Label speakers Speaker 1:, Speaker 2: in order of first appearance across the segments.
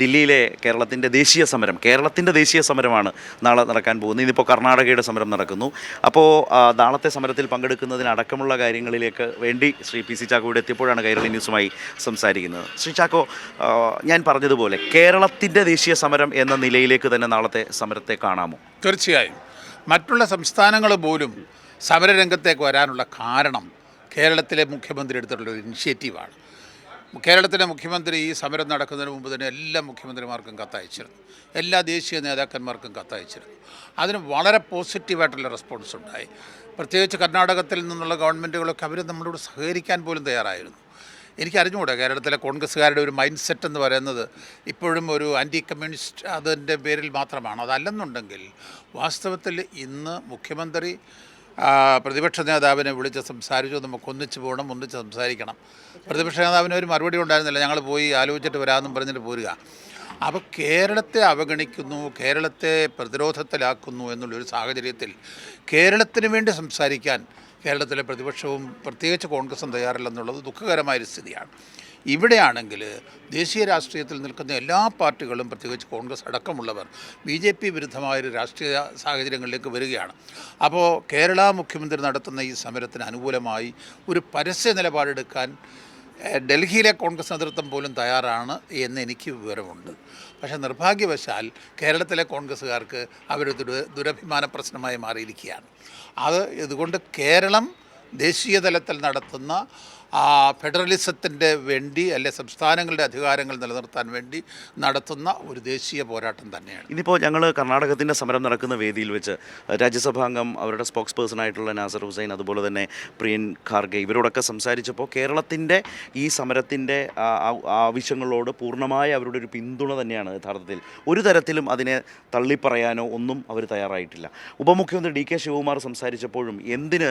Speaker 1: ദില്ലിയിലെ കേരളത്തിന്റെ ദേശീയ സമരം കേരളത്തിന്റെ ദേശീയ സമരമാണ് നാളെ നടക്കാൻ പോകുന്നത്. ഇന്നിപ്പോൾ കർണാടകയുടെ സമരം നടക്കുന്നു. അപ്പോൾ നാളത്തെ സമരത്തിൽ പങ്കെടുക്കുന്നതിനടക്കമുള്ള കാര്യങ്ങളിലേക്ക് വേണ്ടി ശ്രീ പി സി ചാക്കോ ഇവിടെ എത്തിയപ്പോഴാണ് കൈരളി ന്യൂസുമായി സംസാരിക്കുന്നത്. ശ്രീ ചാക്കോ ഞാൻ പറഞ്ഞതുപോലെ കേരളത്തിന്റെ ദേശീയ സമരം എന്ന നിലയിലേക്ക് തന്നെ നാളത്തെ സമരത്തെ കാണാമോ?
Speaker 2: തീർച്ചയായും. മറ്റുള്ള സംസ്ഥാനങ്ങൾ പോലും സമരരംഗത്തേക്ക് വരാനുള്ള കാരണം കേരളത്തിലെ മുഖ്യമന്ത്രി എടുത്തിട്ടുള്ള ഒരു ഇനിഷ്യേറ്റീവാണ്. കേരളത്തിലെ മുഖ്യമന്ത്രി ഈ സമരം നടക്കുന്നതിന് മുമ്പ് തന്നെ എല്ലാ മുഖ്യമന്ത്രിമാർക്കും കത്തയച്ചിരുന്നു. എല്ലാ ദേശീയ നേതാക്കന്മാർക്കും കത്തയച്ചിരുന്നു. അതിന് വളരെ പോസിറ്റീവായിട്ടുള്ള റെസ്പോൺസ് ഉണ്ടായി. പ്രത്യേകിച്ച് കർണാടകത്തിൽ നിന്നുള്ള ഗവൺമെന്റുകളൊക്കെ അവർ നമ്മളോട് സഹകരിക്കാൻ പോലും തയ്യാറായിരുന്നു. എനിക്ക് അറിഞ്ഞുകൂടാ കേരളത്തിലെ കോൺഗ്രസ്സുകാരുടെ ഒരു മൈൻഡ് സെറ്റ് എന്ന് പറയുന്നത് ഇപ്പോഴും ഒരു ആന്റി കമ്മ്യൂണിസ്റ്റ് അതിന്റെ പേരിൽ മാത്രമാണ്. അതല്ലെന്നുണ്ടെങ്കിൽ വാസ്തവത്തിൽ ഇന്ന് മുഖ്യമന്ത്രി പ്രതിപക്ഷ നേതാവിനെ വിളിച്ച് സംസാരിച്ചു നമുക്ക് ഒന്നിച്ച് പോകണം ഒന്നിച്ച് സംസാരിക്കണം. പ്രതിപക്ഷ നേതാവിന് ഒരു മറുപടി ഉണ്ടായിരുന്നില്ല. ഞങ്ങൾ പോയി ആലോചിച്ചിട്ട് വരാമെന്നും പറഞ്ഞിട്ട് പോരുക. അപ്പോൾ കേരളത്തെ അവഗണിക്കുന്നു കേരളത്തെ പ്രതിരോധത്തിലാക്കുന്നു എന്നുള്ളൊരു സാഹചര്യത്തിൽ കേരളത്തിന് വേണ്ടി സംസാരിക്കാൻ കേരളത്തിലെ പ്രതിപക്ഷവും പ്രത്യേകിച്ച് കോൺഗ്രസും തയ്യാറില്ലെന്നുള്ളത് ദുഃഖകരമായൊരു സ്ഥിതിയാണ്. ഇവിടെയാണെങ്കിൽ ദേശീയ രാഷ്ട്രീയത്തിൽ നിൽക്കുന്ന എല്ലാ പാർട്ടികളും പ്രത്യേകിച്ച് കോൺഗ്രസ് അടക്കമുള്ളവർ ബി ജെ പി വിരുദ്ധമായൊരു രാഷ്ട്രീയ സാഹചര്യങ്ങളിലേക്ക് വരികയാണ്. അപ്പോൾ കേരള മുഖ്യമന്ത്രി നടത്തുന്ന ഈ സമരത്തിന് അനുകൂലമായി ഒരു പരസ്യ നിലപാടെടുക്കാൻ ഡൽഹിയിലെ കോൺഗ്രസ് നേതൃത്വം പോലും തയ്യാറാണ് എന്ന് എനിക്ക് വിവരമുണ്ട്. പക്ഷേ നിർഭാഗ്യവശാൽ കേരളത്തിലെ കോൺഗ്രസ്സുകാർക്ക് അവർ ദുര ദുരഭിമാന പ്രശ്നമായി മാറിയിരിക്കുകയാണ്. അത് ഇതുകൊണ്ട് കേരളം ദേശീയ തലത്തിൽ നടത്തുന്ന ആ ഫെഡറലിസത്തിന്റെ വേണ്ടി അല്ലെ സംസ്ഥാനങ്ങളുടെ അധികാരങ്ങൾ നിലനിർത്താൻ വേണ്ടി നടത്തുന്ന ഒരു ദേശീയ പോരാട്ടം തന്നെയാണ്.
Speaker 1: ഇനിയിപ്പോൾ ഞങ്ങൾ കർണാടകത്തിന്റെ സമരം നടക്കുന്ന വേദിയിൽ വെച്ച് രാജ്യസഭാംഗം അവരുടെ സ്പോക്സ് പേഴ്സൺ ആയിട്ടുള്ള നാസർ ഹുസൈൻ അതുപോലെ തന്നെ പ്രിയൻ ഖാർഗെ ഇവരോടൊക്കെ സംസാരിച്ചപ്പോൾ കേരളത്തിന്റെ ഈ സമരത്തിന്റെ ആവശ്യങ്ങളോട് പൂർണമായ അവരുടെ ഒരു പിന്തുണ തന്നെയാണ് യഥാർത്ഥത്തിൽ. ഒരു തരത്തിലും അതിനെ തള്ളിപ്പറയാനോ ഒന്നും അവർ തയ്യാറായിട്ടില്ല. ഉപമുഖ്യമന്ത്രി ഡി കെ ശിവകുമാർ സംസാരിച്ചപ്പോഴും എന്തിന്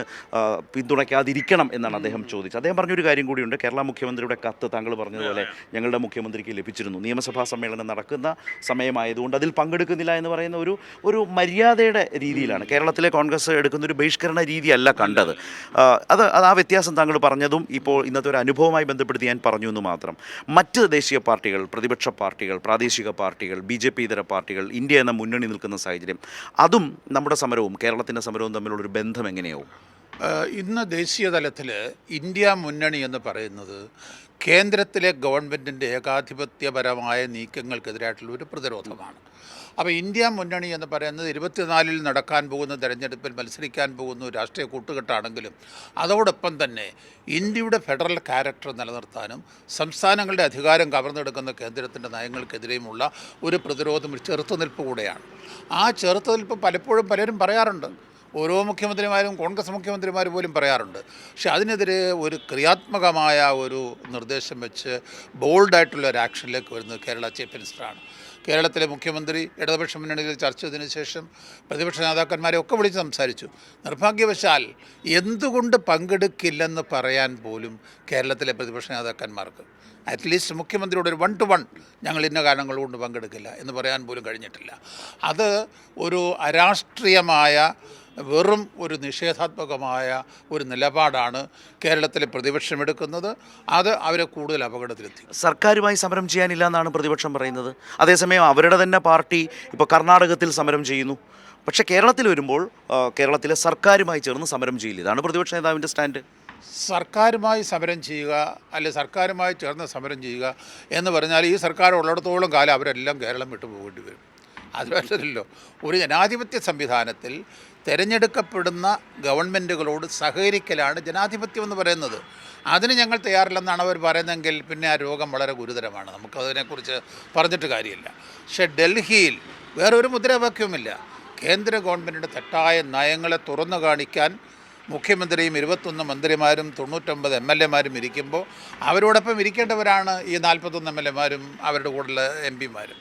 Speaker 1: പിന്തുണയ്ക്കാതിരിക്കണം എന്നാണ് അദ്ദേഹം ചോദിച്ചത്. അദ്ദേഹം പറഞ്ഞൊരു കാര്യം കൂടിയുണ്ട്. കേരള മുഖ്യമന്ത്രിയുടെ കത്ത് താങ്കൾ പറഞ്ഞതുപോലെ ഞങ്ങളുടെ മുഖ്യമന്ത്രിക്ക് ലഭിച്ചിരുന്നു. നിയമസഭാ സമ്മേളനം നടക്കുന്ന സമയമായതുകൊണ്ട് അതിൽ പങ്കെടുക്കുന്നില്ല എന്ന് പറയുന്ന ഒരു ഒരു മര്യാദയുടെ രീതിയിലാണ്. കേരളത്തിലെ കോൺഗ്രസ് എടുക്കുന്ന ഒരു ബഹിഷ്കരണ രീതിയല്ല കണ്ടത്. അത് അത് ആ വ്യത്യാസം താങ്കൾ പറഞ്ഞതും ഇപ്പോൾ ഇന്നത്തെ ഒരു അനുഭവമായി ബന്ധപ്പെടുത്തി ഞാൻ പറഞ്ഞു എന്ന് മാത്രം. മറ്റ് ദേശീയ പാർട്ടികൾ പ്രതിപക്ഷ പാർട്ടികൾ പ്രാദേശിക പാർട്ടികൾ ബി ജെ പി ഇതര പാർട്ടികൾ ഇന്ത്യ എന്ന മുന്നണി നിൽക്കുന്ന സാഹചര്യം അതും നമ്മുടെ സമരവും കേരളത്തിന്റെ സമരവും തമ്മിലുള്ളൊരു ബന്ധം എങ്ങനെയാവും?
Speaker 2: ഇന്ന് ദേശീയ തലത്തിൽ ഇന്ത്യ മുന്നണി എന്ന് പറയുന്നത് കേന്ദ്രത്തിലെ ഗവൺമെന്റിന്റെ ഏകാധിപത്യപരമായ നീക്കങ്ങൾക്കെതിരായിട്ടുള്ള ഒരു പ്രതിരോധമാണ്. അപ്പോൾ ഇന്ത്യ മുന്നണി എന്ന് പറയുന്നത് ഇരുപത്തിനാലിൽ നടക്കാൻ പോകുന്ന തെരഞ്ഞെടുപ്പിൽ മത്സരിക്കാൻ പോകുന്ന രാഷ്ട്രീയ കൂട്ടുകെട്ടാണെങ്കിലും അതോടൊപ്പം തന്നെ ഇന്ത്യയുടെ ഫെഡറൽ ക്യാരക്ടർ നിലനിർത്താനും സംസ്ഥാനങ്ങളുടെ അധികാരം കവർന്നെടുക്കുന്ന കേന്ദ്രത്തിന്റെ നയങ്ങൾക്കെതിരെയുമുള്ള ഒരു പ്രതിരോധം ഒരു ചെറുത്തുനിൽപ്പ് കൂടെയാണ്. ആ ചെറുത്തുനിൽപ്പ് പലപ്പോഴും പലരും പറയാറുണ്ട്. ഓരോ മുഖ്യമന്ത്രിമാരും കോൺഗ്രസ് മുഖ്യമന്ത്രിമാർ പോലും പറയാറുണ്ട്. പക്ഷെ അതിനെതിരെ ഒരു ക്രിയാത്മകമായ ഒരു നിർദ്ദേശം വെച്ച് ബോൾഡായിട്ടുള്ള ഒരു ആക്ഷനിലേക്ക് വരുന്നത് കേരള ചീഫ് മിനിസ്റ്ററാണ്. കേരളത്തിലെ മുഖ്യമന്ത്രി ഇടതുപക്ഷ മുന്നണിയിൽ ചർച്ച ചെയ്തതിനു ശേഷം പ്രതിപക്ഷ നേതാക്കന്മാരെ ഒക്കെ വിളിച്ച് സംസാരിച്ചു. നിർഭാഗ്യവശാൽ എന്തുകൊണ്ട് പങ്കെടുക്കില്ലെന്ന് പറയാൻ പോലും കേരളത്തിലെ പ്രതിപക്ഷ നേതാക്കന്മാർക്ക് അറ്റ്ലീസ്റ്റ് മുഖ്യമന്ത്രിയോട് ഒരു വൺ ടു വൺ ഞങ്ങൾ ഇന്ന കാരണങ്ങൾ കൊണ്ട് പങ്കെടുക്കില്ല എന്ന് പറയാൻ പോലും കഴിഞ്ഞിട്ടില്ല. അത് ഒരു അരാഷ്ട്രീയമായ വെറും ഒരു നിഷേധാത്മകമായ ഒരു നിലപാടാണ് കേരളത്തിലെ പ്രതിപക്ഷം എടുക്കുന്നത്. അത് അവരെ കൂടുതൽ അപകടത്തിലെത്തി
Speaker 1: സർക്കാരുമായി സമരം ചെയ്യാനില്ല എന്നാണ് പ്രതിപക്ഷം പറയുന്നത്. അതേസമയം അവരുടെ തന്നെ പാർട്ടി ഇപ്പോൾ കർണാടകത്തിൽ സമരം ചെയ്യുന്നു. പക്ഷേ കേരളത്തിൽ വരുമ്പോൾ കേരളത്തിലെ സർക്കാരുമായി ചേർന്ന് സമരം ചെയ്യില്ല. ഇതാണ് പ്രതിപക്ഷ നേതാവിന്റെ സ്റ്റാൻഡ്.
Speaker 2: സർക്കാരുമായി സമരം ചെയ്യുക അല്ലെ സർക്കാരുമായി ചേർന്ന് സമരം ചെയ്യുക എന്ന് പറഞ്ഞാൽ ഈ സർക്കാർ ഉള്ളിടത്തോളം കാലം അവരെല്ലാം കേരളം വിട്ടു പോകേണ്ടി വരും. അത് വേണ്ടതില്ലോ ഒരു ജനാധിപത്യ സംവിധാനത്തിൽ തിരഞ്ഞെടുക്കപ്പെടുന്ന ഗവൺമെന്റുകളോട് സഹകരിക്കലാണ് ജനാധിപത്യം എന്ന് പറയുന്നത്. അതിന് ഞങ്ങൾ തയ്യാറില്ലെന്നാണ് അവർ പറയുന്നതെങ്കിൽ പിന്നെ ആ രോഗം വളരെ ഗുരുതരമാണ്. നമുക്കതിനെക്കുറിച്ച് പറഞ്ഞിട്ട് കാര്യമില്ല. പക്ഷേ ഡൽഹിയിൽ വേറൊരു മുദ്രാവാക്യവുമില്ല. കേന്ദ്ര ഗവൺമെന്റിന്റെ തെറ്റായ നയങ്ങളെ തുറന്നു കാണിക്കാൻ മുഖ്യമന്ത്രിയും ഇരുപത്തൊന്ന് മന്ത്രിമാരും തൊണ്ണൂറ്റൊമ്പത് എം എൽ എമാരും ഇരിക്കുമ്പോൾ അവരോടൊപ്പം ഇരിക്കേണ്ടവരാണ് ഈ നാൽപ്പത്തൊന്ന് എം എൽ എമാരും അവരുടെ കൂടെയുള്ള എം പിമാരും.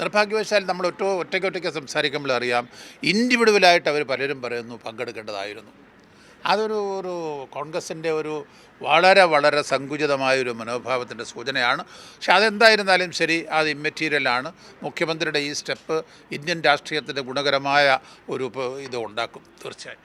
Speaker 2: നിർഭാഗ്യവശാൽ നമ്മൾ ഒറ്റ ഒറ്റയ്ക്കൊറ്റയ്ക്ക് സംസാരിക്കുമ്പോൾ അറിയാം ഇൻഡിവിജ്വലായിട്ട് അവർ പലരും പറയുന്നു പങ്കെടുക്കേണ്ടതായിരുന്നു. അതൊരു ഒരു കോൺഗ്രസിന്റെ ഒരു വളരെ വളരെ സങ്കുചിതമായൊരു മനോഭാവത്തിന്റെ സൂചനയാണ്. പക്ഷെ അതെന്തായിരുന്നാലും ശരി അത് ഇമ്മെറ്റീരിയലാണ് മുഖ്യമന്ത്രിയുടെ ഈ സ്റ്റെപ്പ് ഇന്ത്യൻ രാഷ്ട്രീയത്തിന്റെ ഗുണകരമായ ഒരു ഇത് ഉണ്ടാക്കും. തീർച്ചയായും.